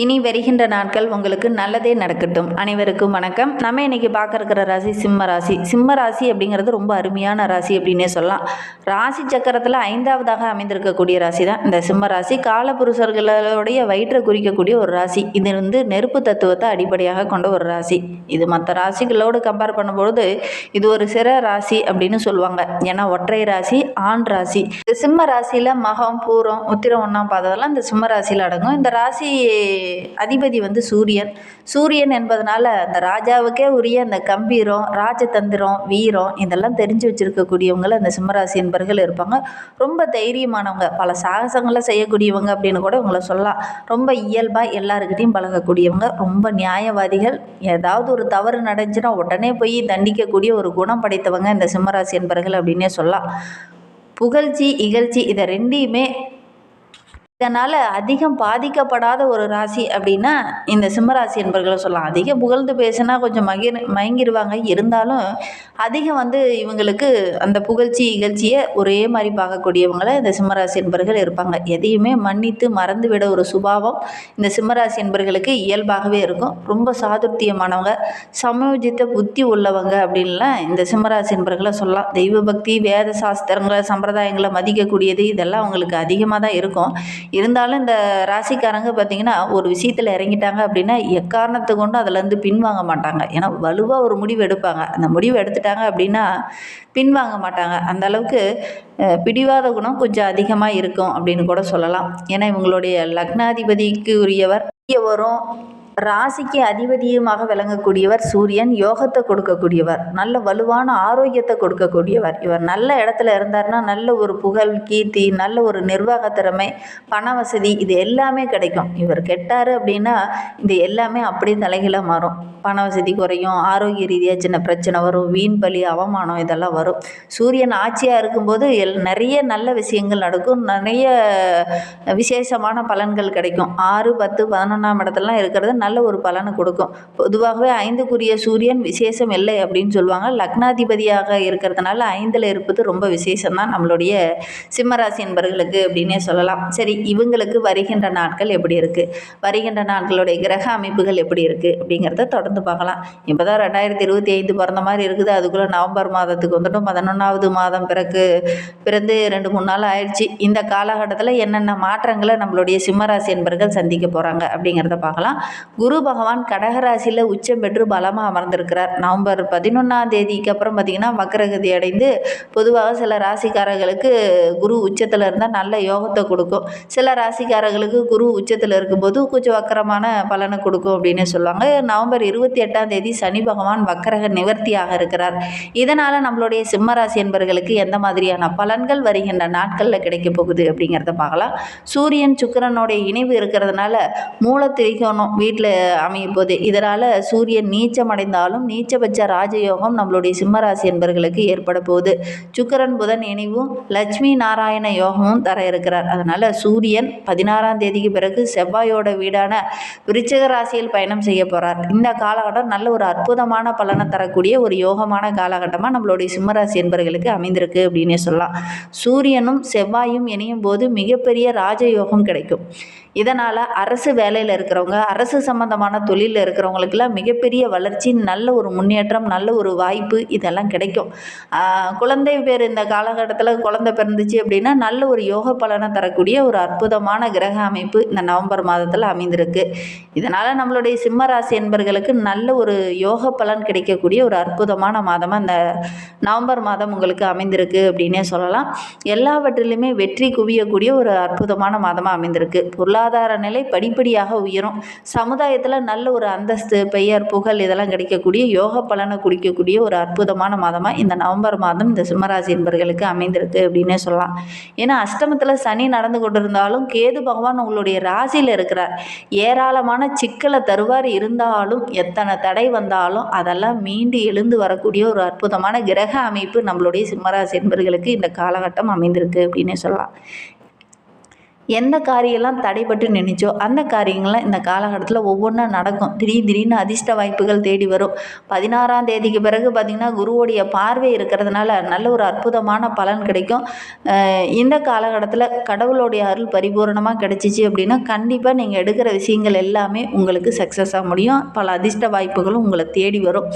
இனி வருகின்ற நாட்கள் உங்களுக்கு நல்லதே நடக்கட்டும். அனைவருக்கும் வணக்கம். நம்ம இன்னைக்கு பார்க்க இருக்கிற ராசி சிம்ம ராசி. சிம்ம ராசி அப்படிங்கிறது ரொம்ப அருமையான ராசி அப்படின்னே சொல்லலாம். ராசி சக்கரத்தில் ஐந்தாவதாக அமைந்திருக்கக்கூடிய ராசி தான் இந்த சிம்ம ராசி. காலபுருஷர்களுடைய வயிற்றை குறிக்கக்கூடிய ஒரு ராசி. இது வந்து நெருப்பு தத்துவத்தை அடிப்படையாக கொண்ட ஒரு ராசி. இது மற்ற ராசிகளோடு கம்பேர் பண்ணும்பொழுது இது ஒரு சிற ராசி அப்படின்னு சொல்லுவாங்க. ஏன்னா ஒற்றை ராசி ஆண் ராசி. இந்த சிம்ம ராசியில் மகம் பூரம் உத்திரம் ஒன்றாம் பாததெல்லாம் இந்த சிம்ம ராசியில் அடங்கும். இந்த ராசி அதிபதி வந்து சூரியன். சூரியன் என்பதனால அந்த ராஜாவுக்கே உரிய அந்த கம்பீரம் ராஜதந்திரம் வீரம் இதெல்லாம் தெரிஞ்சு வச்சிருக்கக்கூடியவங்கள அந்த சிம்மராசி என்பர்கள் இருப்பாங்க. ரொம்ப தைரியமானவங்க. பல சாகசங்களை செய்யக்கூடியவங்க அப்படின்னு கூட உங்களை சொல்லலாம். ரொம்ப இயல்பாக எல்லாருக்கிட்டையும் பழகக்கூடியவங்க. ரொம்ப நியாயவாதிகள். ஏதாவது ஒரு தவறு நடந்துச்சுன்னா உடனே போய் தண்டிக்கக்கூடிய ஒரு குணம் படைத்தவங்க இந்த சிம்மராசி என்பர்கள் அப்படின்னே சொல்லலாம். புகழ்ச்சி இகழ்ச்சி இதை ரெண்டையுமே இதனால் அதிகம் பாதிக்கப்படாத ஒரு ராசி அப்படின்னா இந்த சிம்மராசி என்பர்களை சொல்லலாம். அதிகம் புகழ்ந்து பேசினா கொஞ்சம் மகிர் மயங்கிடுவாங்க இருந்தாலும் அதிகம் வந்து இவங்களுக்கு அந்த புகழ்ச்சி இகழ்ச்சியை ஒரே மாதிரி பார்க்கக்கூடியவங்கள இந்த சிம்மராசி என்பர்கள் இருப்பாங்க. எதையுமே மன்னித்து மறந்து விட ஒரு சுபாவம் இந்த சிம்மராசி என்பர்களுக்கு இயல்பாகவே இருக்கும். ரொம்ப சாதுர்த்தியமானவங்க சமயோஜித்த புத்தி உள்ளவங்க அப்படின்லாம் இந்த சிம்மராசி என்பர்களை சொல்லலாம். தெய்வ பக்தி வேத சாஸ்திரங்களை சம்பிரதாயங்களை மதிக்கக்கூடியது இதெல்லாம் அவங்களுக்கு அதிகமாக தான் இருக்கும். இருந்தாலும் இந்த ராசிக்காரங்க பார்த்திங்கன்னா ஒரு விஷயத்தில் இறங்கிட்டாங்க அப்படின்னா எக்காரணத்தை கொண்டு அதுலேருந்து பின்வாங்க மாட்டாங்க. ஏன்னா வலுவாக ஒரு முடிவு எடுப்பாங்க. அந்த முடிவு எடுத்துட்டாங்க அப்படின்னா பின்வாங்க மாட்டாங்க. அந்த அளவுக்கு பிடிவாத குணம் கொஞ்சம் அதிகமாக இருக்கும் அப்படின்னு கூட சொல்லலாம். ஏன்னா இவங்களுடைய லக்னாதிபதிக்கு உரியவர் வரும். ராசிக்கு அதிபதியுமாக விளங்கக்கூடியவர் சூரியன் யோகத்தை கொடுக்கக்கூடியவர் நல்ல வலுவான ஆரோக்கியத்தை கொடுக்கக்கூடியவர். இவர் நல்ல இடத்துல இருந்தார்னா நல்ல ஒரு புகழ் கீர்த்தி நல்ல ஒரு நிர்வாக திறமை பண வசதி இது எல்லாமே கிடைக்கும். இவர் கெட்டார் அப்படின்னா இது எல்லாமே அப்படியே தலைகீழ மாறும். பண வசதி குறையும் ஆரோக்கிய ரீதியாக சின்ன பிரச்சனை வரும் வீண் பலி அவமானம் இதெல்லாம் வரும். சூரியன் ஆட்சியாக இருக்கும்போது எல் நிறைய நல்ல விஷயங்கள் நடக்கும். நிறைய விசேஷமான பலன்கள் கிடைக்கும். ஆறு பத்து பதினொன்றாம் இடத்துலலாம் இருக்கிறது நல்ல ஒரு பலனை கொடுக்கும். பொதுவாகவே ஐந்துக்குரிய சூரியன் விசேஷம் இல்லை அப்படின்னு சொல்லுவாங்க. லக்னாதிபதியாக இருக்கிறதுனால ஐந்தில் இருப்பது ரொம்ப விசேஷம் தான் நம்மளுடைய சிம்மராசி என்பர்களுக்கு அப்படின்னே சொல்லலாம். சரி இவங்களுக்கு வருகின்ற நாட்கள் எப்படி இருக்குது வருகின்ற நாட்களுடைய கிரக அமைப்புகள் எப்படி இருக்குது அப்படிங்கிறத தொடர்ந்து பார்க்கலாம். இப்போ தான் ரெண்டாயிரத்தி இருபத்தி ஐந்து பிறந்த மாதிரி இருக்குது. அதுக்குள்ளே நவம்பர் மாதத்துக்கு வந்துட்டும் பதினொன்றாவது மாதம் பிறகு பிறந்து ரெண்டு மூணு நாள் ஆயிடுச்சு. இந்த காலகட்டத்தில் என்னென்ன மாற்றங்களை நம்மளுடைய சிம்மராசி என்பர்கள் சந்திக்க போகிறாங்க அப்படிங்கிறத பார்க்கலாம். குரு பகவான் கடகராசியில் உச்சம் பெற்று பலமாக அமர்ந்திருக்கிறார். நவம்பர் பதினொன்றாம் தேதிக்கு அப்புறம் பார்த்திங்கன்னா வக்கரகதி அடைந்து பொதுவாக சில ராசிக்காரர்களுக்கு குரு உச்சத்தில் இருந்தால் நல்ல யோகத்தை கொடுக்கும். சில ராசிக்காரர்களுக்கு குரு உச்சத்தில் இருக்கும்போது கொஞ்சம் வக்கரமான பலனை கொடுக்கும் அப்படின்னு சொல்லுவாங்க. நவம்பர் இருபத்தி எட்டாம் தேதி சனி பகவான் வக்கரக நிவர்த்தியாக இருக்கிறார். இதனால் நம்மளுடைய சிம்மராசி என்பர்களுக்கு எந்த மாதிரியான பலன்கள் வருகின்ற நாட்களில் கிடைக்க போகுது அப்படிங்கிறத பார்க்கலாம். சூரியன் சுக்கிரனுடைய இணைவு இருக்கிறதுனால மூலத்திரிகோணம் வீட்டில் அமையும் போது இதனால் சூரியன் நீச்சமடைந்தாலும் நீச்சபட்ச ராஜயோகம் நம்மளுடைய சிம்மராசி என்பர்களுக்கு ஏற்பட போகுது. சுக்கிரன் புதன் இணைவும் லட்சுமி நாராயண யோகமும் தர இருக்கிறார். அதனால் சூரியன் பதினாறாம் தேதிக்கு பிறகு செவ்வாயோட வீடான விருச்சக ராசியில் பயணம் செய்ய போகிறார் இந்த காலகட்டம் நல்ல ஒரு அற்புதமான பலனை தரக்கூடிய ஒரு யோகமான காலகட்டமாக நம்மளுடைய சிம்மராசி என்பர்களுக்கு அமைந்திருக்கு அப்படின்னே சொல்லலாம். சூரியனும் செவ்வாயும் இணையும் போது மிகப்பெரிய ராஜயோகம் கிடைக்கும். இதனால் அரசு வேலையில் இருக்கிறவங்க அரசு சம்மந்தமான தொழிலில் இருக்கிறவங்களுக்கெல்லாம் மிகப்பெரிய வளர்ச்சி நல்ல ஒரு முன்னேற்றம் நல்ல ஒரு வாய்ப்பு இதெல்லாம் கிடைக்கும். குழந்தை பேர் இந்த காலகட்டத்தில் குழந்தை பிறந்துச்சு அப்படின்னா நல்ல ஒரு யோக பலனை தரக்கூடிய ஒரு அற்புதமான கிரக அமைப்பு இந்த நவம்பர் மாதத்தில் அமைந்திருக்கு. இதனால் நம்மளுடைய சிம்ம ராசி என்பர்களுக்கு நல்ல ஒரு யோக பலன் கிடைக்கக்கூடிய ஒரு அற்புதமான மாதமாக இந்த நவம்பர் மாதம் உங்களுக்கு அமைந்திருக்கு அப்படின்னே சொல்லலாம். எல்லாவற்றிலுமே வெற்றி குவியக்கூடிய ஒரு அற்புதமான மாதமாக அமைந்திருக்கு. பொருளாதார நிலை படிப்படியாக உயரும். சமுதாயத்தில் நல்ல ஒரு அந்தஸ்து பெயர் புகழ் இதெல்லாம் கிடைக்கக்கூடிய யோக பலனை குடிக்கக்கூடிய ஒரு அற்புதமான மாதமாக இந்த நவம்பர் மாதம் இந்த சிம்மராசி என்பர்களுக்கு அமைந்திருக்கு அப்படின்னே சொல்லலாம். ஏன்னா அஷ்டமத்தில் சனி நடந்து கொண்டிருந்தாலும் கேது பகவான் உங்களுடைய ராசியில் இருக்கிறார். ஏராளமான சிக்கலை தருவார். இருந்தாலும் எத்தனை தடை வந்தாலும் அதெல்லாம் மீண்டு எழுந்து வரக்கூடிய ஒரு அற்புதமான கிரக அமைப்பு நம்மளுடைய சிம்மராசி என்பர்களுக்கு இந்த காலகட்டம் அமைந்திருக்கு அப்படின்னே சொல்லலாம். எந்த காரியெல்லாம் தடைப்பட்டு நின்றுச்சோ அந்த காரியங்கள்லாம் இந்த காலகட்டத்தில் ஒவ்வொன்றா நடக்கும். திடீர் திடீர்னு அதிர்ஷ்ட வாய்ப்புகள் தேடி வரும். பதினாறாம் தேதிக்கு பிறகு பார்த்திங்கன்னா குருவோடைய பார்வை இருக்கிறதுனால நல்ல ஒரு அற்புதமான பலன் கிடைக்கும். இந்த காலகட்டத்தில் கடவுளுடைய அருள் பரிபூரணமாக கிடைச்சிச்சு அப்படின்னா கண்டிப்பாக நீங்கள் எடுக்கிற விஷயங்கள் எல்லாமே உங்களுக்கு சக்ஸஸாக முடியும். பல அதிர்ஷ்ட வாய்ப்புகளும் உங்களை தேடி வரும்.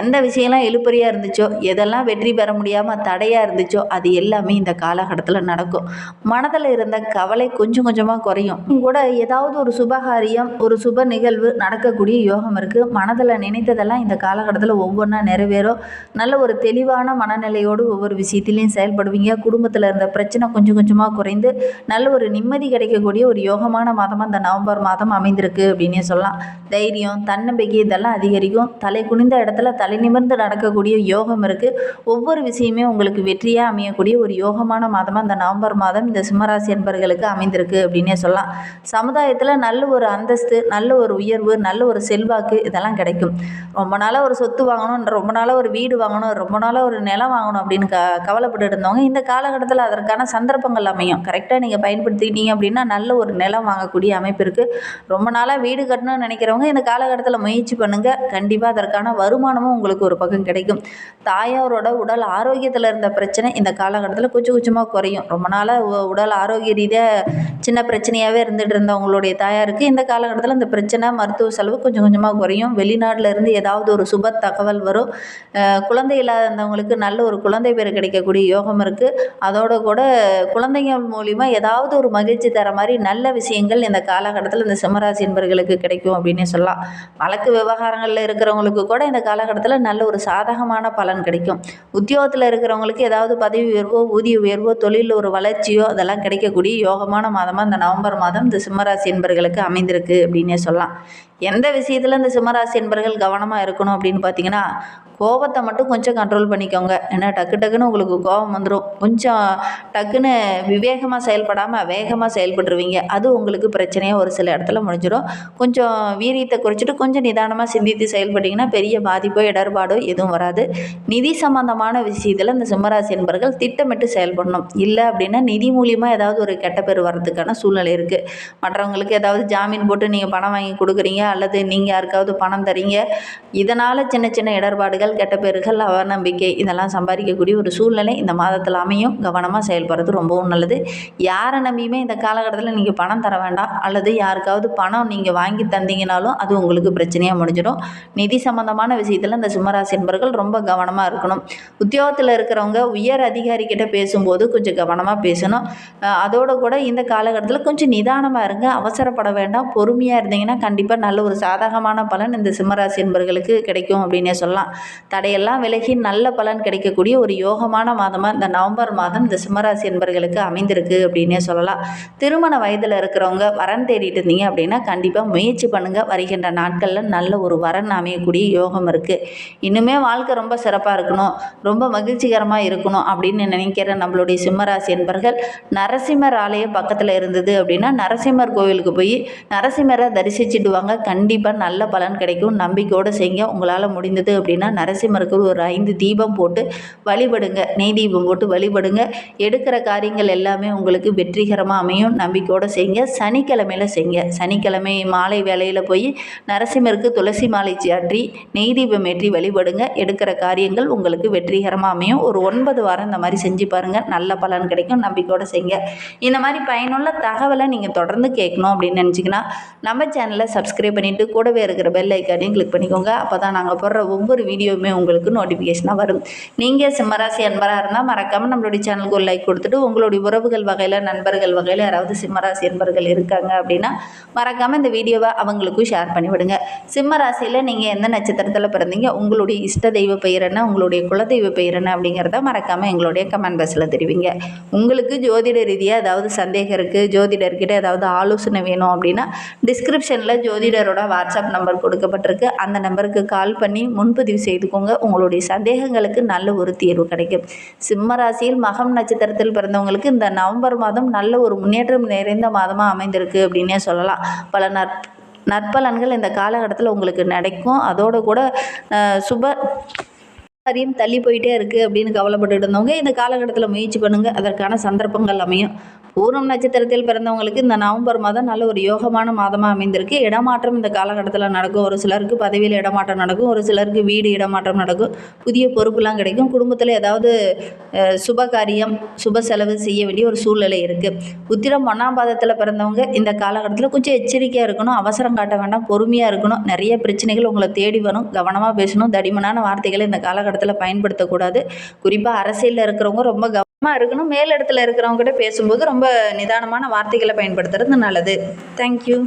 எந்த விஷயம்லாம் இழுபறியாக இருந்துச்சோ எதெல்லாம் வெற்றி பெற முடியாமல் தடையாக இருந்துச்சோ அது எல்லாமே இந்த காலகட்டத்தில் நடக்கும். மனதில் இருந்த கவலை கொஞ்சம் கொஞ்சமாக குறையும். கூட ஏதாவது ஒரு சுபகாரியம் ஒரு சுப நிகழ்வு நடக்கக்கூடிய யோகம் இருக்குது மனதில் நினைத்ததெல்லாம் இந்த காலகட்டத்தில் ஒவ்வொன்றா நிறைவேறும். நல்ல ஒரு தெளிவான மனநிலையோடு ஒவ்வொரு விஷயத்திலையும் செயல்படுவீங்க. குடும்பத்தில் இருந்த பிரச்சனை கொஞ்சம் கொஞ்சமாக குறைந்து நல்ல ஒரு நிம்மதி கிடைக்கக்கூடிய ஒரு யோகமான மாதமாக இந்த நவம்பர் மாதம் அமைந்திருக்கு அப்படின்னே சொல்லலாம். தைரியம் தன்னம்பிக்கை இதெல்லாம் அதிகரிக்கும். தலை குனிந்த இடத்துல தலை நிமிர்ந்து நடக்கக்கூடிய யோகம் இருக்குது ஒவ்வொரு விஷயமே உங்களுக்கு வெற்றியாக அமையக்கூடிய ஒரு யோகமான மாதமாக இந்த நவம்பர் மாதம் இந்த சிம்மராசி என்பர்களுக்கு அமைந்திருக்கு அப்படின்னே சொல்லலாம். சமுதாயத்தில் நல்ல ஒரு அந்தஸ்து நல்ல ஒரு உயர்வு நல்ல ஒரு செல்வாக்கு இதெல்லாம் கிடைக்கும். ரொம்ப நாளாக ஒரு சொத்து வாங்கணும் ரொம்ப நாளாக ஒரு வீடு வாங்கணும் ரொம்ப நாளாக ஒரு நிலம் வாங்கணும் அப்படின்னு க கவலைப்பட்டு இருந்தவங்க இந்த காலகட்டத்தில் அதற்கான சந்தர்ப்பங்கள் அமையும். கரெக்டாக நீங்கள் பயன்படுத்திக்கிட்டீங்க அப்படின்னா நல்ல ஒரு நிலம் வாங்கக்கூடிய அமைப்பு இருக்குது ரொம்ப நாளாக வீடு கட்டணும்னு நினைக்கிறவங்க இந்த காலகட்டத்தில் முயற்சி பண்ணுங்கள் கண்டிப்பாக அதற்கான வருமானமும் உங்களுக்கு ஒரு பக்கம் கிடைக்கும். தாயாரோட உடல் ஆரோக்கியத்தில் இருந்த பிரச்சனை இந்த காலகட்டத்தில் கொஞ்சம் குச்சமாக குறையும். ரொம்ப நாளாக உடல் ஆரோக்கிய ரீதியாக சின்ன பிரச்சனையாகவே இருந்துகிட்டு இருந்தவங்களுடைய தாயாருக்கு இந்த காலகட்டத்தில் இந்த பிரச்சனை மருத்துவ செலவு கொஞ்சம் கொஞ்சமாக குறையும். வெளிநாட்டில் இருந்து ஏதாவது ஒரு சுப தகவல் வரும். குழந்தை இல்லாதவங்களுக்கு நல்ல ஒரு குழந்தை பேர் கிடைக்கக்கூடிய யோகம் இருக்குது அதோட கூட குழந்தைங்க மூலிமா ஏதாவது ஒரு மகிழ்ச்சி தர மாதிரி நல்ல விஷயங்கள் இந்த காலகட்டத்தில் இந்த சிம்மராசி என்பர்களுக்கு கிடைக்கும் அப்படின்னு சொல்லலாம். வழக்கு விவகாரங்களில் இருக்கிறவங்களுக்கு கூட இந்த காலகட்டத்தில் நல்ல ஒரு சாதகமான பலன் கிடைக்கும். உத்தியோகத்தில் இருக்கிறவங்களுக்கு ஏதாவது பதவி உயர்வோ ஊதிய உயர்வோ தொழிலில் ஒரு வளர்ச்சியோ அதெல்லாம் கிடைக்கக்கூடிய யோகமான மாதமாக இந்த நவம்பர் மாதம் இந்த சிம்மராசி என்பர்களுக்கு அமைந்திருக்கு அப்படின்னே சொல்லலாம். எந்த விஷயத்தில் இந்த சிம்மராசி என்பர்கள் கவனமாக இருக்கணும் அப்படின்னு பார்த்தீங்கன்னா கோபத்தை மட்டும் கொஞ்சம் கண்ட்ரோல் பண்ணிக்கோங்க. ஏன்னா டக்கு டக்குன்னு உங்களுக்கு கோபம் வந்துடும் கொஞ்சம் டக்குன்னு விவேகமாக செயல்படாமல் வேகமாக செயல்பட்டுருவீங்க. அது உங்களுக்கு பிரச்சனையாக ஒரு சில இடத்துல முடிஞ்சிடும் கொஞ்சம் வீரியத்தை குறைச்சிட்டு கொஞ்சம் நிதானமாக சிந்தித்து செயல்பட்டிங்கன்னா பெரிய பாதிப்போ இடர்பாடோ எதுவும் வராது. நிதி சம்பந்தமான விஷயத்தில் இந்த சிம்மராசி என்பர்கள் திட்டமிட்டு செயல்படணும். இல்லை அப்படின்னா நிதி மூலியமாக ஏதாவது ஒரு கெட்ட பேர் வர்றதுக்கான சூழ்நிலை இருக்குது மற்றவங்களுக்கு ஏதாவது ஜாமீன் போட்டு நீங்கள் பணம் வாங்கி கொடுக்குறீங்க அல்லது நீங்கள் யாருக்காவது பணம் தரீங்க. இதனால் சின்ன சின்ன இடர்பாடுகள் கெட்ட பேர்கள் அவநம்பிக்கை இதெல்லாம் சம்பாதிக்கக்கூடிய ஒரு சூழ்நிலை இந்த மாதத்தில் அமையும். கவனமாக செயல்படுறது ரொம்பவும் நல்லது. யாரை நம்பியுமே இந்த காலகட்டத்தில் நீங்கள் பணம் தர வேண்டாம். அல்லது யாருக்காவது பணம் நீங்கள் வாங்கி தந்தீங்கனாலும் அது உங்களுக்கு பிரச்சனையாக முடிஞ்சிடும். நிதி சம்பந்தமான விஷயத்தில் இந்த சிம்மராசி என்பர்கள் ரொம்ப கவனமாக இருக்கணும். உத்தியோகத்தில் இருக்கிறவங்க உயர் அதிகாரிக்கிட்ட பேசும்போது கொஞ்சம் கவனமாக பேசணும். அதோடு கூட இந்த காலகட்டத்தில் கொஞ்சம் நிதானமாக இருங்க. அவசரப்பட வேண்டாம். பொறுமையாக இருந்தீங்கன்னா கண்டிப்பாக நல்ல ஒரு சாதகமான பலன் இந்த சிம்மராசி என்பர்களுக்கு கிடைக்கும் அப்படின்னே சொல்லலாம். தடையெல்லாம் விலகி நல்ல பலன் கிடைக்கக்கூடிய ஒரு யோகமான மாதமாக இந்த நவம்பர் மாதம் இந்த சிம்மராசி என்பர்களுக்கு அமைந்திருக்கு அப்படின்னே சொல்லலாம். திருமண வயதில் இருக்கிறவங்க வரன் தேடிட்டு இருந்தீங்க அப்படின்னா கண்டிப்பாக முயற்சி பண்ணுங்கள் வருகின்ற நாட்களில் நல்ல ஒரு வரன் அமையக்கூடிய யோகம் இருக்குது இன்னுமே வாழ்க்கை ரொம்ப சிறப்பாக இருக்கணும். ரொம்ப மகிழ்ச்சிகரமாக இருக்கணும் அப்படின்னு நினைக்கிற நம்மளுடைய சிம்மராசி என்பர்கள் நரசிம்மர் ஆலயம் பக்கத்தில் இருந்தது அப்படின்னா நரசிம்மர் கோவிலுக்கு போய் நரசிம்மரை தரிசிச்சுட்டு வாங்க. கண்டிப்பாக நல்ல பலன் கிடைக்கும். நம்பிக்கையோடு செய்யுங்க. உங்களால் முடிந்தது அப்படின்னா நரசிம்மருக்கு ஒரு ஐந்து தீபம் போட்டு வழிபடுங்க. நெய் தீபம் போட்டு வழிபடுங்க. எடுக்கிற காரியங்கள் எல்லாமே உங்களுக்கு வெற்றிகரமாக அமையும். நம்பிக்கையோடு செய்யுங்க. சனிக்கிழமையில் செய்யுங்க. சனிக்கிழமை மாலை வேலையில் போய் நரசிம்மருக்கு துளசி மாலை சாற்றி நெய் தீபம் ஏற்றி வழிபடுங்க. எடுக்கிற காரியங்கள் உங்களுக்கு வெற்றிகரமாக அமையும். ஒரு ஒன்பது வாரம் இந்த மாதிரி செஞ்சு பாருங்கள் நல்ல பலன் கிடைக்கும். நம்பிக்கையோடு செய்யுங்க. இந்த மாதிரி பயனுள்ள தகவலை நீங்கள் தொடர்ந்து கேட்கணும் அப்படின்னு நினச்சிங்கன்னா நம்ம சேனலை சப்ஸ்கிரைப் பண்ணிவிட்டு கூடவே இருக்கிற பெல் ஐக்கானையும் கிளிக் பண்ணிக்கோங்க. அப்போ தான் நாங்கள் போடுற ஒவ்வொரு வீடியோவுமே உங்களுக்கு நோட்டிஃபிகேஷனாக வரும். நீங்கள் சிம்மராசி அன்பராக இருந்தால் மறக்காமல் நம்மளுடைய சேனலுக்கு ஒரு லைக் கொடுத்துட்டு உங்களுடைய உறவுகள் வகையில் நண்பர்கள் வகையில் யாராவது சிம்மராசி அன்பர்கள் இருக்காங்க அப்படின்னா மறக்காமல் இந்த வீடியோவை அவங்களுக்கும் ஷேர் பண்ணிவிடுங்க. சிம்மராசியில் நீங்கள் எந்த நட்சத்திரத்தில் பிறந்தீங்க உங்களுடைய இஷ்ட தெய்வ பெயர் என்ன உங்களுடைய குலதெய்வ பெயர் என்ன அப்படிங்கிறத மறக்காமல் எங்களுடைய கமெண்ட் பாக்ஸில் தெரிவிங்க. உங்களுக்கு ஜோதிட ரீதியாக ஏதாவது சந்தேகம் இருக்குது ஜோதிடர்கிட்ட ஏதாவது ஆலோசனை வேணும் அப்படின்னா டிஸ்கிரிப்ஷனில் ஜோதிடரோட வாட்ஸ்அப் நம்பர் கொடுக்கப்பட்டிருக்கு. அந்த நம்பருக்கு கால் பண்ணி முன்பதிவு செய்துக்கோங்க. உங்களுடைய சந்தேகங்களுக்கு நல்ல ஒரு தீர்வு கிடைக்கும். சிம்ம ராசியில் மகம் நட்சத்திரத்தில் பிறந்தவங்களுக்கு இந்த நவம்பர் மாதம் நல்ல ஒரு முன்னேற்றம் நிறைந்த மாதமாக அமைந்திருக்கு அப்படின்னே சொல்லலாம். பல நற் நற்பலன்கள் இந்த காலகட்டத்தில் உங்களுக்கு நடக்கும். அதோடு கூட சுப காரியம் தள்ளி போயிட்டே இருக்குது அப்படின்னு கவலைப்பட்டு இருந்தவங்க இந்த காலகட்டத்தில் முயற்சி பண்ணுங்கள் அதற்கான சந்தர்ப்பங்கள் அமையும். பூரம் நட்சத்திரத்தில் பிறந்தவங்களுக்கு இந்த நவம்பர் மாதம் நல்ல ஒரு யோகமான மாதமாக அமைந்திருக்கு. இடமாற்றம் இந்த காலகட்டத்தில் நடக்கும். ஒரு சிலருக்கு பதவியில் இடமாற்றம் நடக்கும். ஒரு சிலருக்கு வீடு இடமாற்றம் நடக்கும். புதிய பொறுப்புலாம் கிடைக்கும். குடும்பத்தில் ஏதாவது சுப காரியம் சுப செலவு செய்ய வேண்டிய ஒரு சூழ்நிலை இருக்குது உத்திரம் ஒன்றாம் பாதத்தில் பிறந்தவங்க இந்த காலகட்டத்தில் கொஞ்சம் எச்சரிக்கையாக இருக்கணும். அவசரம் காட்ட வேண்டாம். பொறுமையாக இருக்கணும். நிறைய பிரச்சனைகள் உங்களை தேடி வரும். கவனமாக பேசணும். தடிமனான வார்த்தைகளை இந்த காலகட்டத்தில் பயன்படுத்தக்கூடாது. குறிப்பாக அரசியலில் இருக்கிறவங்க ரொம்ப கவனமாக இருக்கணும். மேலிடத்துல இடத்துல இருக்கிறவங்ககிட்ட பேசும்போது ரொம்ப நிதானமான வார்த்தைகளை பயன்படுத்துறது நல்லது. தேங்க்யூ